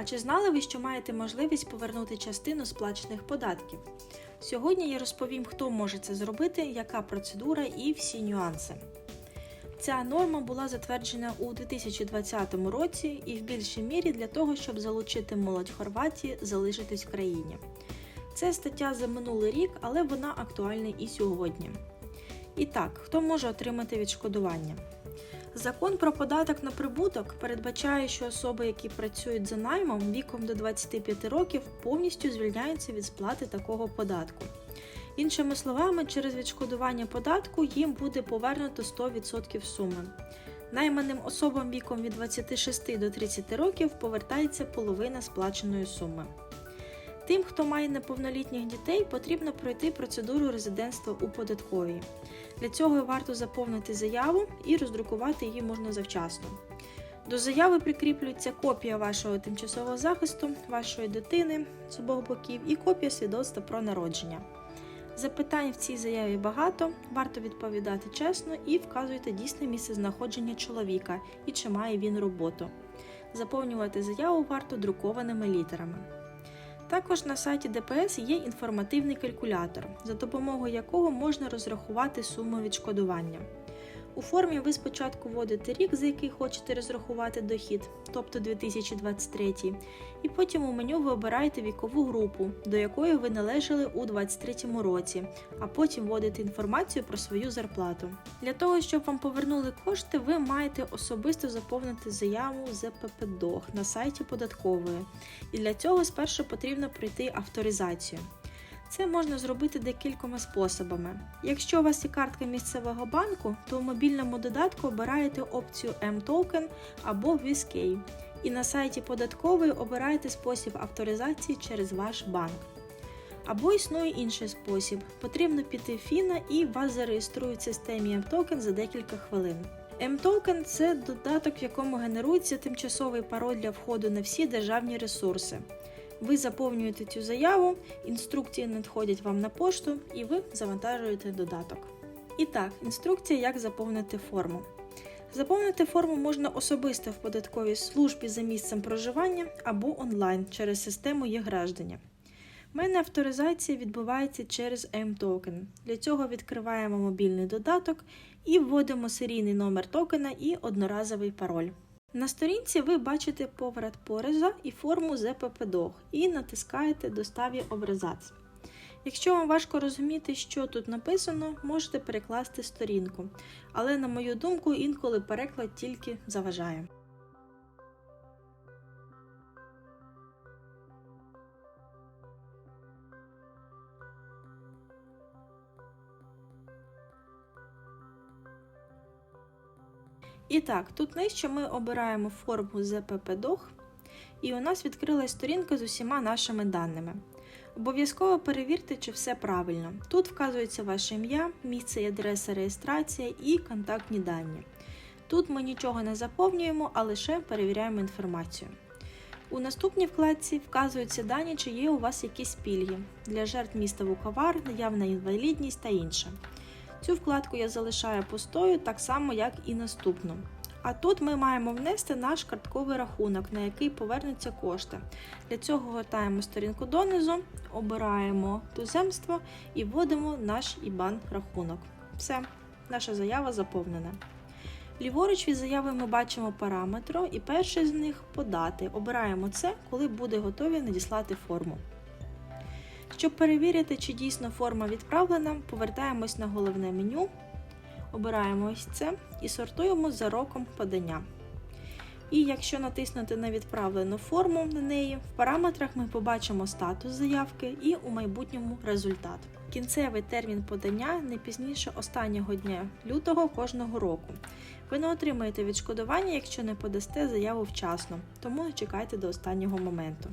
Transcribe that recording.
А чи знали ви, що маєте можливість повернути частину сплачених податків? Сьогодні я розповім, хто може це зробити, яка процедура і всі нюанси. Ця норма була затверджена у 2020 році і в більшій мірі для того, щоб залучити молодь Хорватії залишитись в країні. Це стаття за минулий рік, але вона актуальна і сьогодні. І так, хто може отримати відшкодування? Закон про податок на прибуток передбачає, що особи, які працюють за наймом віком до 25 років, повністю звільняються від сплати такого податку. Іншими словами, через відшкодування податку їм буде повернуто 100% суми. Найманим особам віком від 26 до 30 років повертається половина сплаченої суми. Тим, хто має неповнолітніх дітей, потрібно пройти процедуру резидентства у податковій. Для цього варто заповнити заяву і роздрукувати її можна завчасно. До заяви прикріплюється копія вашого тимчасового захисту, вашої дитини з обох боків і копія свідоцтва про народження. Запитань в цій заяві багато, варто відповідати чесно і вказуйте дійсне місце знаходження чоловіка і чи має він роботу. Заповнювати заяву варто друкованими літерами. Також на сайті ДПС є інформативний калькулятор, за допомогою якого можна розрахувати суму відшкодування. У формі ви спочатку вводите рік, за який хочете розрахувати дохід, тобто 2023, і потім у меню ви обираєте вікову групу, до якої ви належали у 2023 році, а потім вводите інформацію про свою зарплату. Для того, щоб вам повернули кошти, ви маєте особисто заповнити заяву ЗППДОГ на сайті податкової. І для цього спершу потрібно пройти авторизацію. Це можна зробити декількома способами. Якщо у вас є картка місцевого банку, то у мобільному додатку обираєте опцію M-Token або VSK. І на сайті податкової обираєте спосіб авторизації через ваш банк. Або існує інший спосіб. Потрібно піти в Фіна і вас зареєструють в системі M-Token за декілька хвилин. M-Token – це додаток, в якому генерується тимчасовий пароль для входу на всі державні ресурси. Ви заповнюєте цю заяву, інструкції надходять вам на пошту і ви завантажуєте додаток. І так, інструкція, як заповнити форму. Заповнити форму можна особисто в податковій службі за місцем проживання або онлайн через систему «Є-гражданя». У мене авторизація відбувається через M-токен. Для цього відкриваємо мобільний додаток і вводимо серійний номер токена і одноразовий пароль. На сторінці ви бачите поворот пореза і форму ЗППДОГ і натискаєте Доставі образець. Якщо вам важко розуміти, що тут написано, можете перекласти сторінку, але, на мою думку, інколи переклад тільки заважає. І так, тут нижче ми обираємо форму ЗППДОГ, і у нас відкрилась сторінка з усіма нашими даними. Обов'язково перевірте, чи все правильно. Тут вказується ваше ім'я, місце і адреса реєстрації і контактні дані. Тут ми нічого не заповнюємо, а лише перевіряємо інформацію. У наступній вкладці вказуються дані, чи є у вас якісь пільги для жертв міста Вуковар, наявна інвалідність та інше. Цю вкладку я залишаю пустою, так само, як і наступну. А тут ми маємо внести наш картковий рахунок, на який повернуться кошти. Для цього гортаємо сторінку донизу, обираємо туземство і вводимо наш IBAN рахунок. Все, наша заява заповнена. Ліворуч від заяви ми бачимо параметри, і перший з них подати. Обираємо це, коли буде готові надіслати форму. Щоб перевірити, чи дійсно форма відправлена, повертаємось на головне меню, обираємо ось це і сортуємо за роком подання. І якщо натиснути на відправлену форму на неї, в параметрах ми побачимо статус заявки і у майбутньому результат. Кінцевий термін подання не пізніше останнього дня лютого кожного року. Ви не отримаєте відшкодування, якщо не подасте заяву вчасно, тому чекайте до останнього моменту.